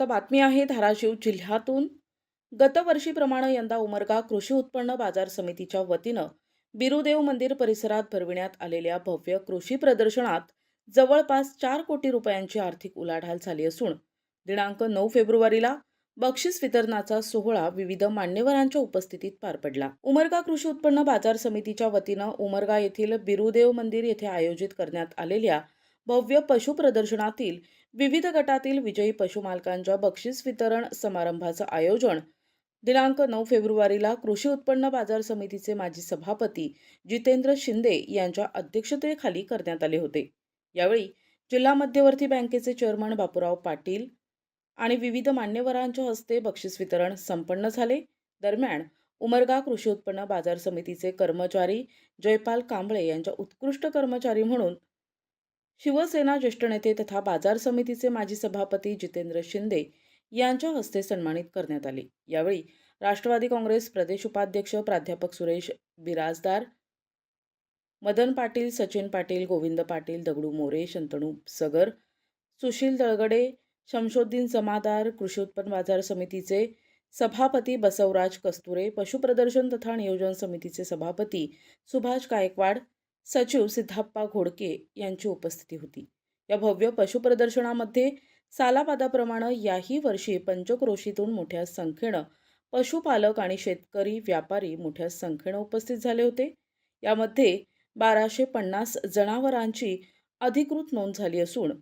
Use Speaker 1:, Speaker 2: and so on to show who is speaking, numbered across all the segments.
Speaker 1: आता बातमी आहे धाराशिव जिल्ह्यातून. गतवर्षीप्रमाणे यंदा उमरगा कृषी उत्पन्न बाजार समितीच्या वतीनं बिरुदेव मंदिर परिसरात भरविण्यात आलेल्या भव्य कृषी प्रदर्शनात जवळपास चार कोटी रुपयांची आर्थिक उलाढाल झाली असून दिनांक नऊ फेब्रुवारीला बक्षीस वितरणाचा सोहळा विविध मान्यवरांच्या उपस्थितीत पार पडला. उमरगा कृषी उत्पन्न बाजार समितीच्या वतीनं उमरगा येथील बिरुदेव मंदिर येथे आयोजित करण्यात आलेल्या भव्य पशु प्रदर्शनातील विविध गटातील विजयी पशुमालकांच्या बक्षीस वितरण समारंभाचं आयोजन. दिनांक नऊ फेब्रुवारीला कृषी उत्पन्न बाजार समितीचे माजी सभापती जितेंद्र शिंदे यांच्या अध्यक्षतेखाली करण्यात आले होते. यावेळी जिल्हा मध्यवर्ती बँकेचे चेअरमन बापूराव पाटील आणि विविध मान्यवरांच्या हस्ते बक्षीस वितरण संपन्न झाले. दरम्यान उमरगा कृषी उत्पन्न बाजार समितीचे कर्मचारी जयपाल कांबळे यांच्या उत्कृष्ट कर्मचारी म्हणून शिवसेना ज्येष्ठ नेते तथा बाजार समितीचे माजी सभापती जितेंद्र शिंदे यांच्या हस्ते सन्मानित करण्यात आले. यावेळी राष्ट्रवादी काँग्रेस प्रदेश उपाध्यक्ष प्राध्यापक सुरेश बिराजदार मदन पाटील सचिन पाटील गोविंद पाटील दगडू मोरे शंतनू सगर सुशील दळगडे शमशोद्दीन जमादार कृषी उत्पन्न बाजार समितीचे सभापती बसवराज कस्तुरे पशुप्रदर्शन तथा नियोजन समितीचे सभापती सुभाष गायकवाड सचिव सिद्धाप्पा घोडके यांची उपस्थिती होती. या भव्य पशुप्रदर्शनामध्ये सालापादाप्रमाणे याही वर्षी पंचक्रोशीतून मोठ्या संख्येनं पशुपालक आणि शेतकरी व्यापारी मोठ्या संख्येनं उपस्थित झाले होते. यामध्ये बाराशे पन्नास जनावरांची अधिकृत नोंद झाली असून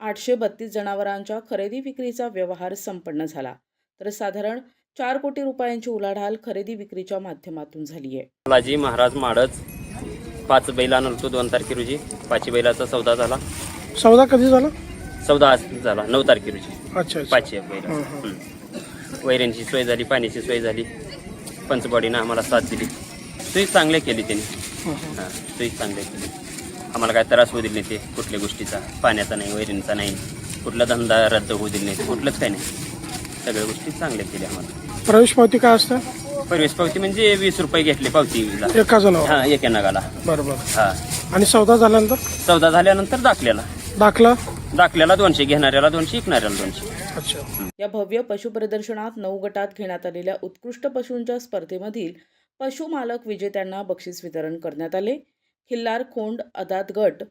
Speaker 1: आठशे बत्तीस जनावरांच्या खरेदी विक्रीचा व्यवहार संपन्न झाला. तर साधारण चार कोटी रुपयांची उलाढाल खरेदी विक्रीच्या माध्यमातून झाली आहे
Speaker 2: बालाजी महाराज माडच पाच बैला आणतो दोन तारखे रोजी. पाचही बैलाचा सौदा झाला.
Speaker 3: सौदा कधी झाला?
Speaker 2: सौदा आज झाला नऊ तारखे रोजी.
Speaker 3: अच्छा अच्छा.
Speaker 2: पाचशे बैल.
Speaker 3: हं, हं.
Speaker 2: वैऱ्यांची सोय झाली पाण्याची सोय झाली. पंचबॉडीनं आम्हाला साथ दिली. सोयी चांगल्या केली त्यांनी.
Speaker 3: हं, हं.
Speaker 2: हां सोयी चांगल्या केली. आम्हाला काय त्रास होऊ दिले नाही ते कुठल्या गोष्टीचा. पाण्याचा नाही वैरणीचा नाही. कुठला धंदा रद्द होऊ दिले नाही कुठलंच काही नाही. सगळ्या गोष्टी चांगल्या केल्या आम्हाला.
Speaker 3: प्रवेश पावती काय असतं?
Speaker 2: परवेश पावती म्हणजे वीस रुपये घेतले पावतीला.
Speaker 3: एका जणावर
Speaker 2: हा एका नगाला.
Speaker 3: बरोबर.
Speaker 2: हा.
Speaker 3: आणि सौदा झाल्यानंतर?
Speaker 2: चौदा झाल्यानंतर दाखल्याला.
Speaker 3: दाखला?
Speaker 2: दाखल्याला दोनशे घेणाऱ्याला दोनशे विकणाऱ्याला दोनशे.
Speaker 3: अच्छा.
Speaker 1: या भव्य पशुप्रदर्शनात नऊ गटात घेण्यात आलेल्या उत्कृष्ट पशूंच्या स्पर्धेमधील पशुमालक विजेत्यांना बक्षीस वितरण करण्यात आले. खिल्लार खोंड अदात गट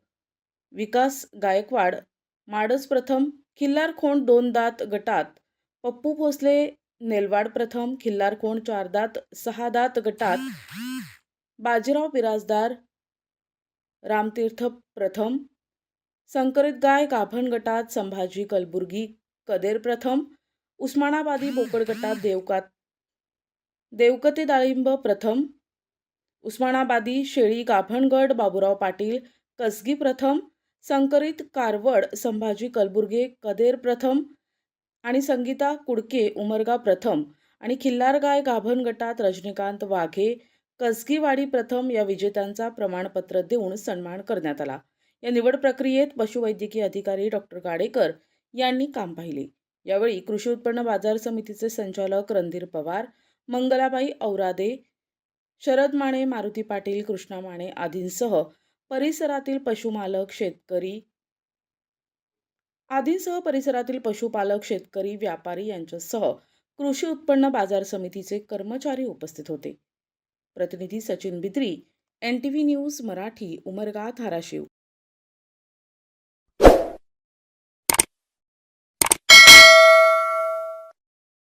Speaker 1: विकास गायकवाड माडस प्रथम खिल्लार खोंड दोन दात गटात पप्पू भोसले नेलवाड प्रथम खिल्लार कोण चारदात सहा दात गटात. बाजीराव बिराजदार रामतीर्थ प्रथम. संकरित गाय गाभण गटात संभाजी कलबुर्गी कदेर प्रथम. उस्मानाबादी बोकड गटात देवकात देवकते डाळिंब प्रथम. उस्मानाबादी शेळी गाभणगड बाबुराव पाटील कसगी प्रथम. संकरित कारवड संभाजी कलबुर्गे कदेर प्रथम. आणि संगीता कुडके उमरगा प्रथम आणि खिल्लार गाय गाभण गटात रजनीकांत वाघे कसगीवाडी प्रथम या विजेत्यांचा प्रमाणपत्र देऊन सन्मान करण्यात आला. या निवड प्रक्रियेत पशुवैद्यकीय अधिकारी डॉक्टर गाडेकर यांनी काम पाहिले. यावेळी कृषी उत्पन्न बाजार समितीचे संचालक रणधीर पवार मंगलाबाई औरादे शरद माने मारुती पाटील कृष्णा माने आदींसह परिसरातील पशुमालक शेतकरी आदींसह परिसरातील पशुपालक शेतकरी व्यापारी यांच्यासह कृषी उत्पन्न बाजार समितीचे कर्मचारी उपस्थित होते. प्रतिनिधी Sachin Bidri N T V news Marathi Umarga Dharashiv.